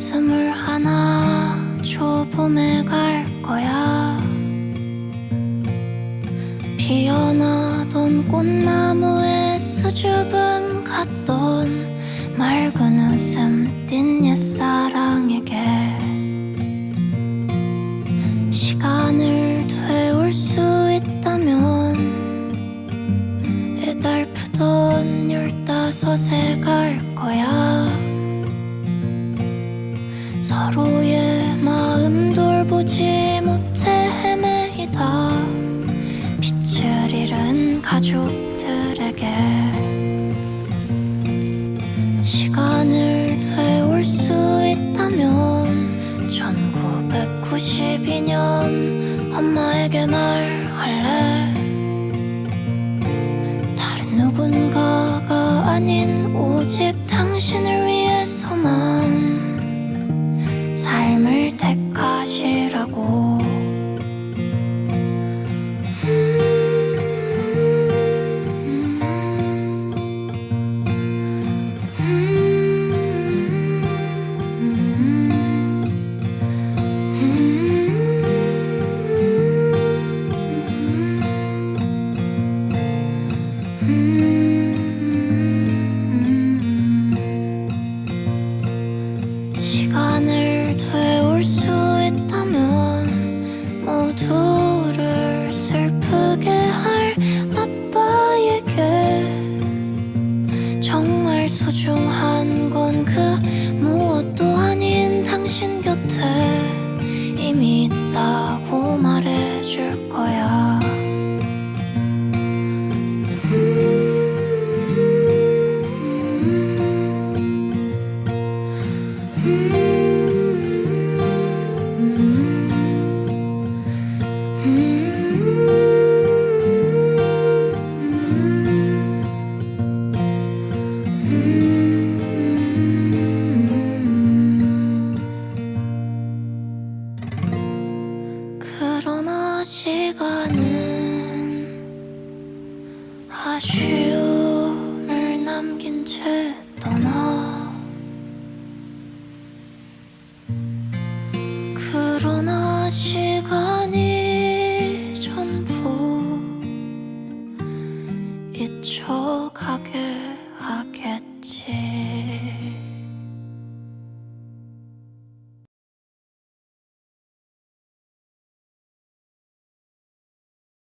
숨을 하나 줘 봄에 갈 거야. 피어나던 꽃나무에 수줍음 같던 맑은 웃음 띤 옛사랑에게. 시간을 되울 수 있다면 애달프던 열다섯에 갈 거야. 서로의 마음 돌보지 못해 헤매이다. 빛을 잃은 가족들에게 시간을 되올 수 있다면 1992년 엄마에게 말 하시라고 光刻 시간은 아쉬움을 남긴 채 떠나. 그러나 시간이 전부 잊혀가게 하겠지